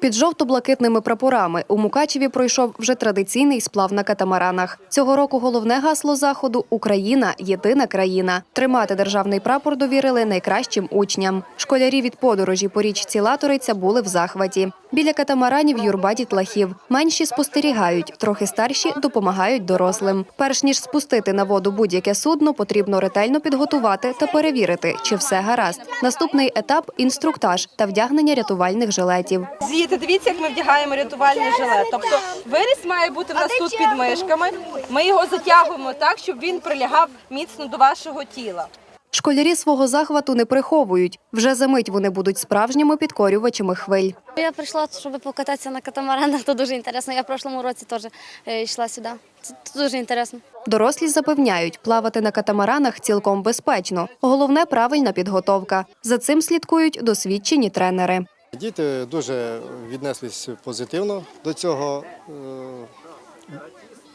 Під жовто-блакитними прапорами у Мукачеві пройшов вже традиційний сплав на катамаранах. Цього року головне гасло заходу Україна єдина країна. Тримати державний прапор довірили найкращим учням. Школярі від подорожі по річці Латориця були в захваті. Біля катамаранів юрба дітлахів. Менші спостерігають, трохи старші допомагають дорослим. Перш ніж спустити на воду будь-яке судно, потрібно ретельно підготувати та перевірити, чи все гаразд. Наступний етап інструктаж та вдягнення рятувальних жилетів. Діти, дивіться, як ми вдягаємо рятувальний жилет. Тобто виріс має бути в нас тут під мишками. Ми його затягуємо так, щоб він прилягав міцно до вашого тіла. Школярі свого захвату не приховують. Вже за мить вони будуть справжніми підкорювачами хвиль. Я прийшла, щоб покататися на катамаранах, то дуже інтересно. Я в прошлому році теж е, йшла сюди. Це дуже інтересно. Дорослі запевняють, плавати на катамаранах цілком безпечно. Головне правильна підготовка. За цим слідкують досвідчені тренери. Діти дуже віднеслись позитивно до цього е,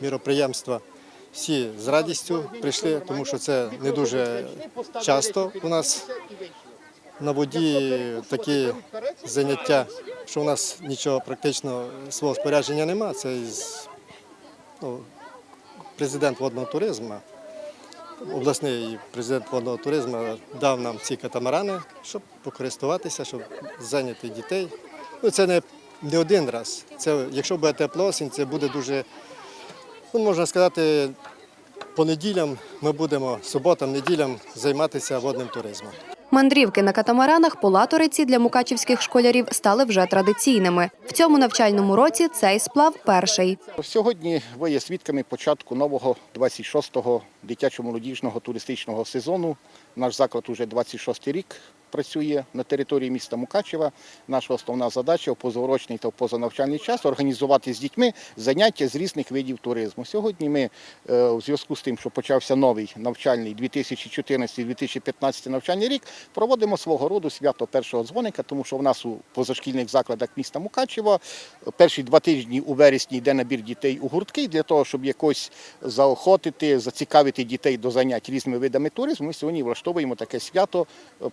міроприємства. Всі з радістю прийшли, тому що це не дуже часто у нас на воді такі заняття, що у нас нічого практично свого спорядження немає. Це із, ну, президент водного туризму, обласний президент водного туризму дав нам ці катамарани, щоб покористуватися, щоб зайняти дітей. Ну, це не, не один раз. Це, якщо буде тепла осінь, це буде дуже, ну, можна сказати, по неділям ми будемо, суботам, неділям займатися водним туризмом. Мандрівки на катамаранах по латориці для мукачівських школярів стали вже традиційними. В цьому навчальному році цей сплав перший. Сьогодні ви є свідками початку нового 26-го дитячо-молодіжного туристичного сезону. Наш заклад уже 26-й рік працює на території міста Мукачева. Наша основна задача в позаурочний та в позанавчальний час організувати з дітьми заняття з різних видів туризму. Сьогодні ми е, у зв'язку з тим, що почався новий навчальний 2014-2015 навчальний рік, проводимо свого роду свято першого дзвоника, тому що в нас у позашкільних закладах міста Мукачева перші два тижні у вересні йде набір дітей у гуртки для того, щоб якось заохотити, зацікавити дітей до занять різними видами туризму. Ми сьогодні влаштовуємо таке свято е,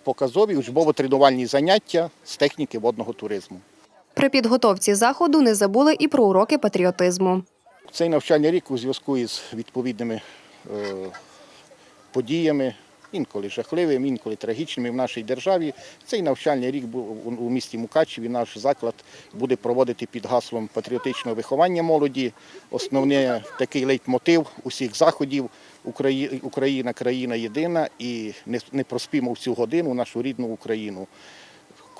показові учбово-тренувальні заняття з техніки водного туризму. При підготовці заходу не забули і про уроки патріотизму. Цей навчальний рік у зв'язку із відповідними е, подіями, інколи жахливим, інколи трагічними в нашій державі. Цей навчальний рік у- місті Мукачеві наш заклад буде проводити під гаслом патріотичного виховання молоді. Основний такий лейтмотив усіх заходів Україна країна єдина і не проспімо в цю годину нашу рідну Україну.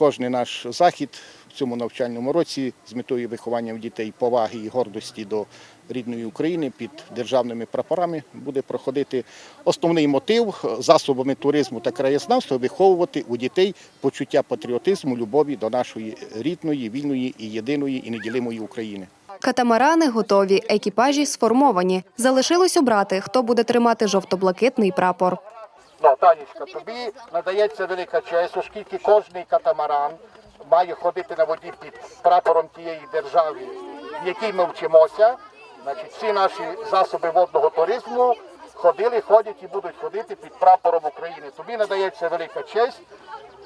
Кожний наш захід в цьому навчальному році з метою виховання в дітей поваги і гордості до рідної України під державними прапорами буде проходити основний мотив засобами туризму та краєзнавства виховувати у дітей почуття патріотизму, любові до нашої рідної, вільної і єдиної і неділимої України. Катамарани готові, екіпажі сформовані. Залишилось обрати, хто буде тримати жовто-блакитний прапор. Ну, Танечка, тобі надається велика честь, оскільки кожний катамаран має ходити на воді під прапором тієї держави, в якій ми вчимося. Значить, всі наші засоби водного туризму ходили, ходять і будуть ходити під прапором України. Тобі надається велика честь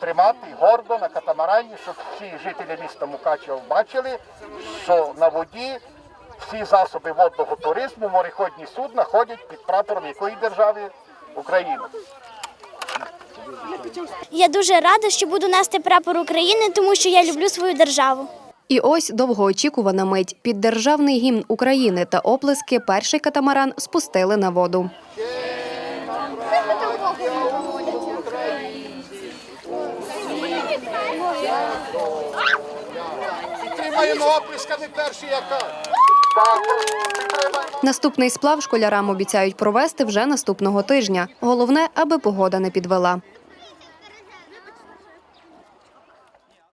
тримати гордо на катамарані, щоб всі жителі міста Мукачева бачили, що на воді всі засоби водного туризму, мореходні судна ходять під прапором якої держави України. Я дуже рада, що буду нести прапор України, тому що я люблю свою державу. І ось довгоочікувана мить. Під державний гімн України та оплески перший катамаран спустили на воду. Тримаємо оплесками перші яка. Наступний сплав школярам обіцяють провести вже наступного тижня. Головне, аби погода не підвела.